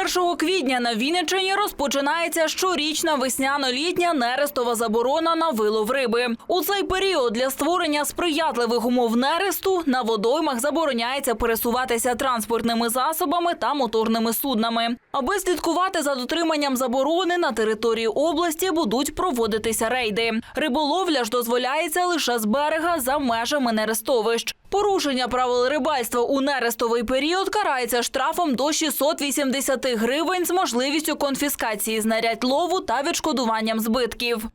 1 квітня на Вінниччині розпочинається щорічна весняно-літня нерестова заборона на вилов риби. У цей період для створення сприятливих умов нересту на водоймах забороняється пересуватися транспортними засобами та моторними суднами. Аби слідкувати за дотриманням заборони на території області будуть проводитися рейди. Риболовля ж дозволяється лише з берега за межами нерестовищ. Порушення правил рибальства у нерестовий період карається штрафом до 680 гривень з можливістю конфіскації знарядь лову та відшкодуванням збитків.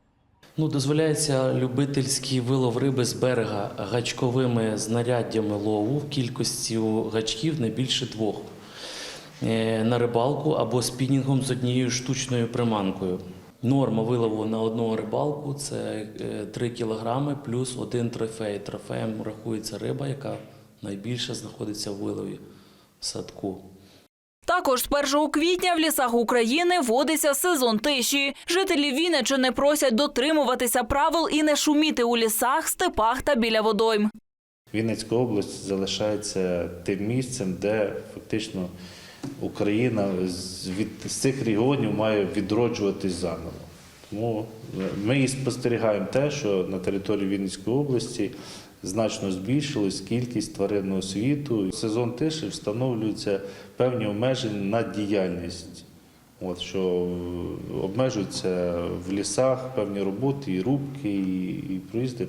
Ну, дозволяється любительський вилов риби з берега гачковими знаряддями лову в кількості гачків не більше двох е, на рибалку або спінінгом з однією штучною приманкою. Норма вилову на одного рибалку це е, 3 кг плюс один трофей. Трофеєм рахується риба, яка найбільше знаходиться в вилові в садку. Також з 1 квітня в лісах України вводиться сезон тиші. Жителі Вінниччини просять дотримуватися правил і не шуміти у лісах, степах та біля водойм. Вінницька область залишається тим місцем, де фактично Україна від, з цих регіонів має відроджуватись заново. Тому ми і спостерігаємо те, що на території Вінницької області значно збільшилась кількість тваринного світу. Сезон тиші встановлюються певні обмеження на діяльність. От, що обмежуються в лісах певні роботи, і рубки, і, і проїзди.